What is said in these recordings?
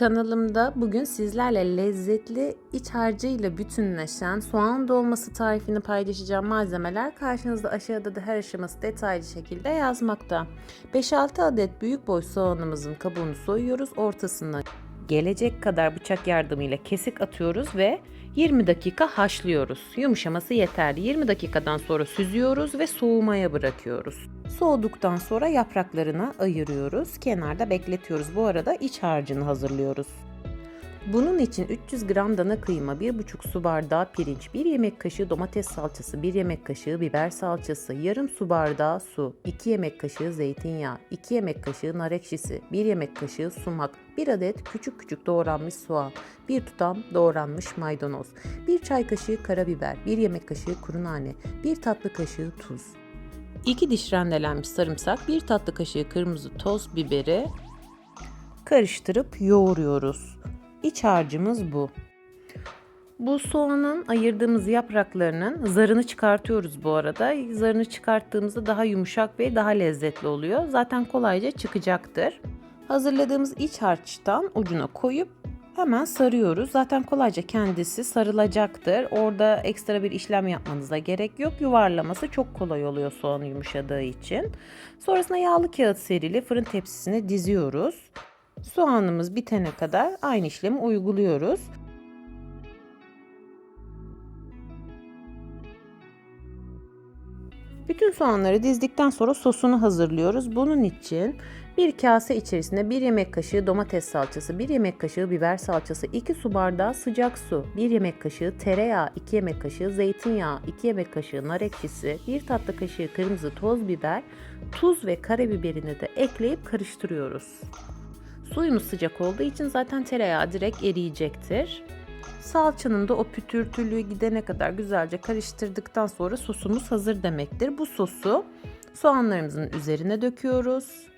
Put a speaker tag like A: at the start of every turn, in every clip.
A: Kanalımda bugün sizlerle lezzetli iç harcıyla bütünleşen soğan dolması tarifini paylaşacağım malzemeler karşınızda aşağıda da her aşaması detaylı şekilde yazmakta. 5-6 adet büyük boy soğanımızın kabuğunu soyuyoruz. Ortasına gelecek kadar bıçak yardımıyla kesik atıyoruz ve 20 dakika haşlıyoruz. Yumuşaması yeterli. 20 dakikadan sonra süzüyoruz ve soğumaya bırakıyoruz. Soğuduktan sonra yapraklarını ayırıyoruz. Kenarda bekletiyoruz. Bu arada iç harcını hazırlıyoruz. Bunun için 300 gram dana kıyma, 1,5 su bardağı pirinç, 1 yemek kaşığı domates salçası, 1 yemek kaşığı biber salçası, yarım su bardağı su, 2 yemek kaşığı zeytinyağı, 2 yemek kaşığı nar ekşisi, 1 yemek kaşığı sumak, 1 adet küçük küçük doğranmış soğan, 1 tutam doğranmış maydanoz, 1 çay kaşığı karabiber, 1 yemek kaşığı kuru nane, 1 tatlı kaşığı tuz. 2 diş rendelenmiş sarımsak, 1 tatlı kaşığı kırmızı toz biberi karıştırıp yoğuruyoruz. İç harcımız bu. Bu soğanın ayırdığımız yapraklarının zarını çıkartıyoruz bu arada. Zarını çıkarttığımızda daha yumuşak ve daha lezzetli oluyor. Zaten kolayca çıkacaktır. Hazırladığımız iç harçtan ucuna koyup hemen sarıyoruz. Zaten kolayca kendisi sarılacaktır. Orada ekstra bir işlem yapmanıza gerek yok. Yuvarlaması çok kolay oluyor soğanı yumuşadığı için. Sonrasında yağlı kağıt serili fırın tepsisine diziyoruz. Soğanımız bitene kadar aynı işlemi uyguluyoruz. Bütün soğanları dizdikten sonra sosunu hazırlıyoruz. Bunun için bir kase içerisine 1 yemek kaşığı domates salçası, 1 yemek kaşığı biber salçası, 2 su bardağı sıcak su, 1 yemek kaşığı tereyağı, 2 yemek kaşığı zeytinyağı, 2 yemek kaşığı nar ekşisi, 1 tatlı kaşığı kırmızı toz biber, tuz ve karabiberini de ekleyip karıştırıyoruz. Suyumuz sıcak olduğu için zaten tereyağı direkt eriyecektir. Salçanın da o pütürtülüğü gidene kadar güzelce karıştırdıktan sonra sosumuz hazır demektir. Bu sosu soğanlarımızın üzerine döküyoruz.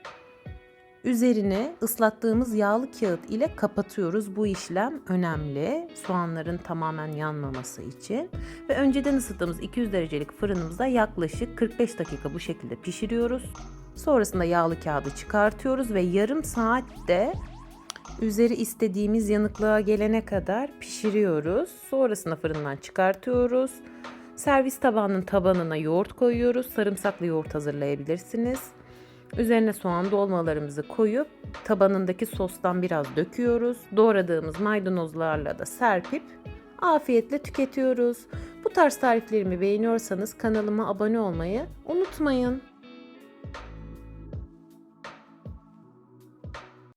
A: Üzerine ıslattığımız yağlı kağıt ile kapatıyoruz. Bu işlem önemli. Soğanların tamamen yanmaması için. Ve önceden ısıttığımız 200 derecelik fırınımızda yaklaşık 45 dakika bu şekilde pişiriyoruz. Sonrasında yağlı kağıdı çıkartıyoruz ve yarım saatte üzeri istediğimiz yanıklığa gelene kadar pişiriyoruz. Sonrasında fırından çıkartıyoruz. Servis tabağının tabanına yoğurt koyuyoruz. Sarımsaklı yoğurt hazırlayabilirsiniz. Üzerine soğan dolmalarımızı koyup tabanındaki sostan biraz döküyoruz. Doğradığımız maydanozlarla da serpip afiyetle tüketiyoruz. Bu tarz tariflerimi beğeniyorsanız kanalıma abone olmayı unutmayın.